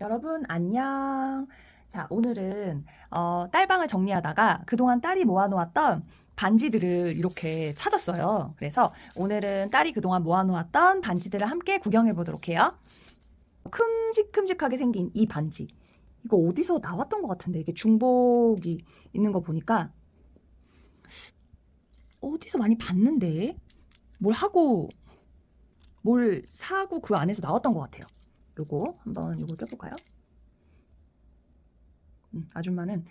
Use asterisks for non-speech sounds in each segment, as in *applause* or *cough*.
여러분 안녕. 자, 오늘은 어, 딸방을 정리하다가 그동안 딸이 모아놓았던 반지들을 이렇게 찾았어요. 그래서 오늘은 딸이 그동안 모아놓았던 반지들을 함께 구경해 보도록 해요. 큼직큼직하게 생긴 이 반지. 이거 어디서 나왔던 것 같은데 이게 중복이 있는 거 보니까 어디서 많이 봤는데 뭘 하고 뭘 사고 그 안에서 나왔던 것 같아요. 요거 한번 요거 껴볼까요? 음, 아줌마는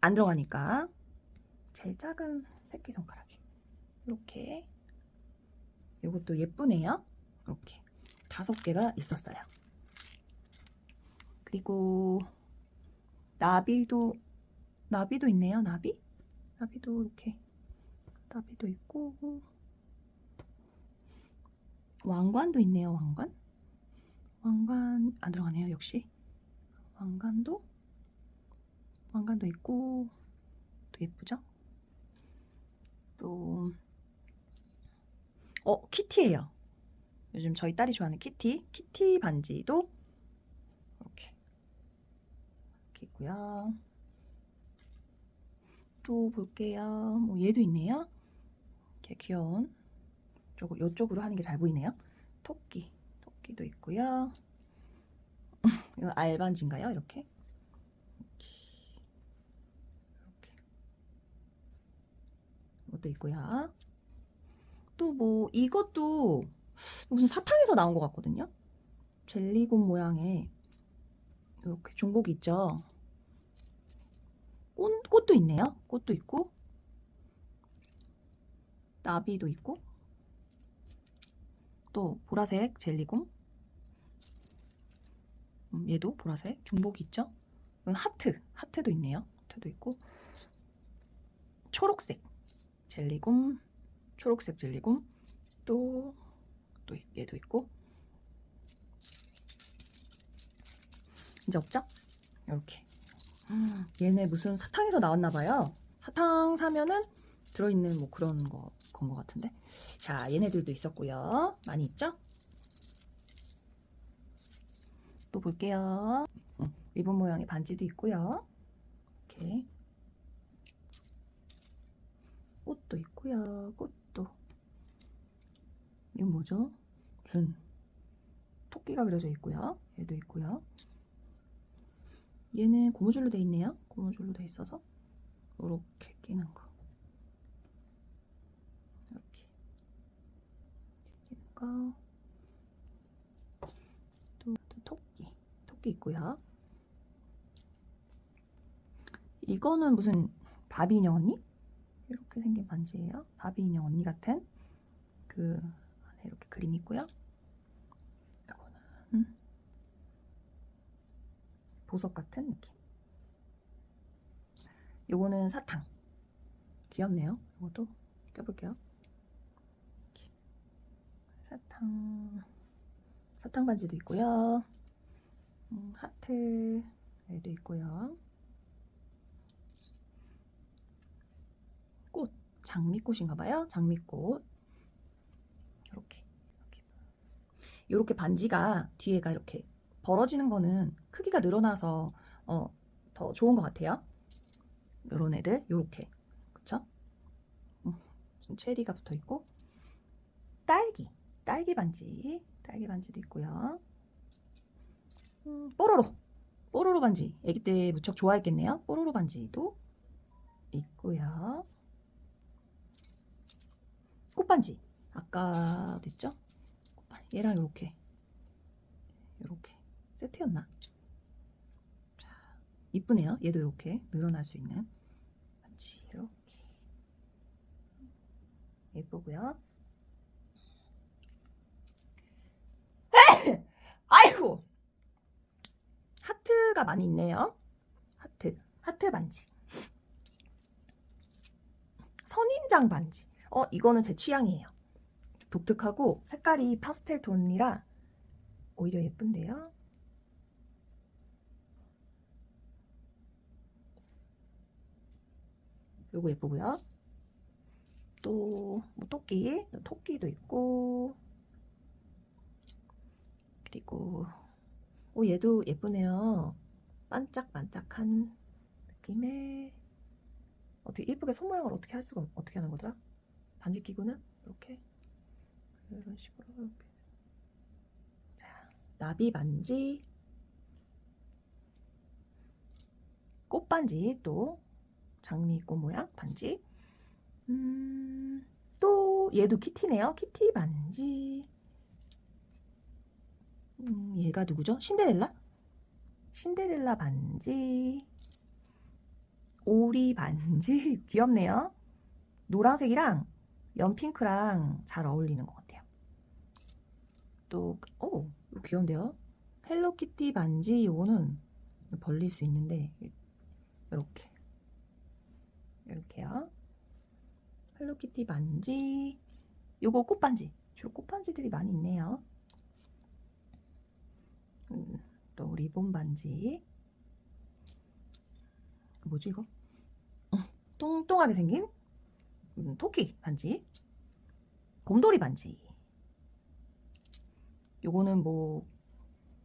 안 들어가니까 제일 작은 새끼손가락이 이렇게 요것도 예쁘네요. 이렇게 다섯 개가 있었어요. 그리고 나비도 나비도 있네요. 나비? 나비도 이렇게 나비도 있고 왕관도 있네요. 왕관? 왕관 안 들어가네요. 역시 왕관도 왕관도 있고 또 예쁘죠? 또 어, 키티예요. 요즘 저희 딸이 좋아하는 키티, 키티 반지도 이렇게 이렇게 있고요. 또 볼게요. 뭐 얘도 있네요. 이렇게 귀여운 쪽 요쪽으로 하는 게 잘 보이네요. 토끼, 토끼도 있고요. 이거 알반지인가요? 이렇게 이렇게 이것도 있고요. 또 뭐 이것도 무슨 사탕에서 나온 것 같거든요. 젤리곰 모양의 이렇게 중복이 있죠. 꽃, 꽃도 있네요. 꽃도 있고 나비도 있고 또 보라색 젤리곰 음, 얘도 보라색 중복이 있죠. 이건 하트 하트도 있네요. 하트도 있고 초록색 젤리곰 초록색 젤리곰 또, 또 얘도 있고 이제 없죠? 이렇게 얘네 무슨 사탕에서 나왔나 봐요. 사탕 사면은 들어있는 뭐 그런 거 건 것 같은데. 자, 얘네들도 있었고요. 많이 있죠? 또 볼게요. 음, 리본 모양의 반지도 있고요. 이렇게 꽃도 있고요. 꽃도 이건 뭐죠? 무슨 토끼가 그려져 있고요. 얘도 있고요. 얘는 고무줄로 돼 있네요. 고무줄로 돼 있어서 이렇게 끼는 거. 이렇게 끼는 거. 또, 또 토끼, 토끼 있고요. 이거는 무슨 바비 인형 언니? 이렇게 생긴 반지예요. 바비 인형 언니 같은 그 안에 이렇게 그림 있고요. 이거는 보석 같은 느낌. 요거는 사탕. 귀엽네요. 이것도 껴볼게요. 사탕. 사탕 반지도 있고요. 음, 하트 얘도 있고요. 꽃. 장미꽃인가 봐요. 장미꽃. 이렇게. 이렇게. 이렇게 반지가 뒤에가 이렇게 벌어지는 거는 크기가 늘어나서 어, 더 좋은 것 같아요. 요런 애들 요렇게 그쵸? 음, 무슨 체리가 붙어 있고 딸기 딸기 반지 딸기 반지도 있고요. 음, 뽀로로 뽀로로 반지 아기 때 무척 좋아했겠네요. 뽀로로 반지도 있고요. 꽃반지 아까? 꽃반지 얘랑 요렇게 요렇게 세트였나? 자, 이쁘네요. 얘도 이렇게 늘어날 수 있는 반지 이렇게 예쁘고요. 아이고 하트가 많이 있네요. 하트 하트 반지 선인장 반지. 어 이거는 제 취향이에요. 독특하고 색깔이 파스텔 톤이라 오히려 예쁜데요. 요거 예쁘고요. 또 뭐 토끼, 토끼도 있고 그리고 오, 얘도 예쁘네요. 반짝반짝한 느낌의 어떻게 예쁘게 손 모양을 어떻게 할 수가 어떻게 하는 거더라? 반지 끼고는 이렇게 이런 식으로 이렇게 자 나비 반지 꽃 반지 또 장미꽃 모양 반지 음, 또 얘도 키티네요 키티 반지 음, 얘가 누구죠? 신데렐라? 신데렐라 반지 오리 반지 *laughs* 귀엽네요. 노란색이랑 연핑크랑 잘 어울리는 것 같아요. 또, 오, 이거 귀여운데요? 헬로키티 반지 요거는 벌릴 수 있는데 이렇게 이렇게요. 헬로키티 반지 요거 꽃반지 주로 꽃반지들이 많이 있네요. 음, 또 리본 반지. 뭐지 이거? 음, 똥똥하게 생긴? 음, 토끼 반지. 곰돌이 반지. 요거는 뭐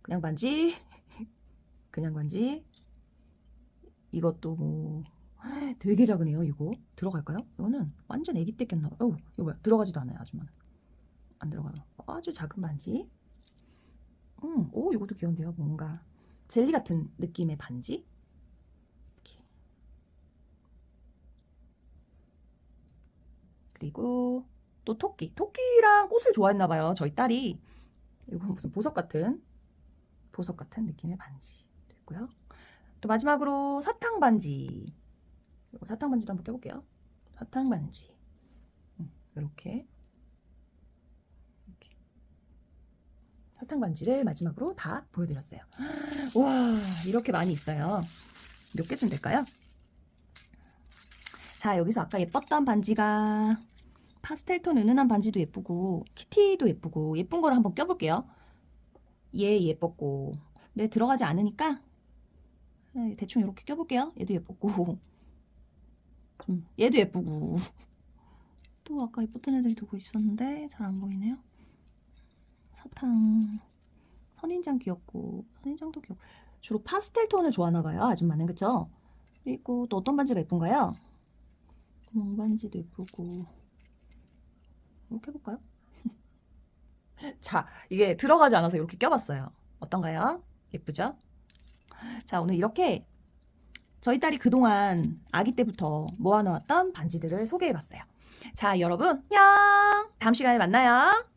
그냥 반지? *laughs* 그냥 반지? 이것도 뭐 *gasps* 되게 작으네요 이거. 들어갈까요? 이거는 완전 애기 때 꼈나봐요 이거 뭐야? 들어가지도 않아요 아줌마는. 안 들어가요. 아주 작은 반지 음, 오 이것도 귀여운데요 뭔가. 젤리 같은 느낌의 반지? 이렇게. 그리고 또 토끼. 토끼랑 꽃을 좋아했나 봐요 저희 딸이. 이건 무슨 보석 같은 보석 같은 느낌의 반지 있고요. 또 마지막으로 사탕 반지. 사탕 반지도 한번 껴볼게요. 사탕 반지. 음, 이렇게 이렇게. 사탕 반지를 마지막으로 다 보여드렸어요. 와 이렇게 많이 있어요. 몇 개쯤 될까요? 자 여기서 아까 예뻤던 반지가 파스텔톤 은은한 반지도 예쁘고 키티도 예쁘고 예쁜 거를 한번 껴볼게요. 얘 예뻤고 네 들어가지 않으니까 네, 대충 이렇게 껴볼게요. 얘도 예뻤고. 좀 얘도 예쁘고. 또 아까 예뻤던 애들이 두고 있었는데 잘 안 보이네요 사탕 선인장 귀엽고 선인장도 귀엽고 주로 파스텔 톤을 좋아하나 봐요 아줌마는 그쵸? 그리고 또 어떤 반지가 예쁜가요? 구멍 반지도 예쁘고 이렇게 해볼까요? *laughs* 자 이게 들어가지 않아서 이렇게 껴봤어요 어떤가요? 예쁘죠? 자 오늘 이렇게 저희 딸이 그동안 아기 때부터 모아놓았던 반지들을 소개해봤어요 자 여러분 냥 다음 시간에 만나요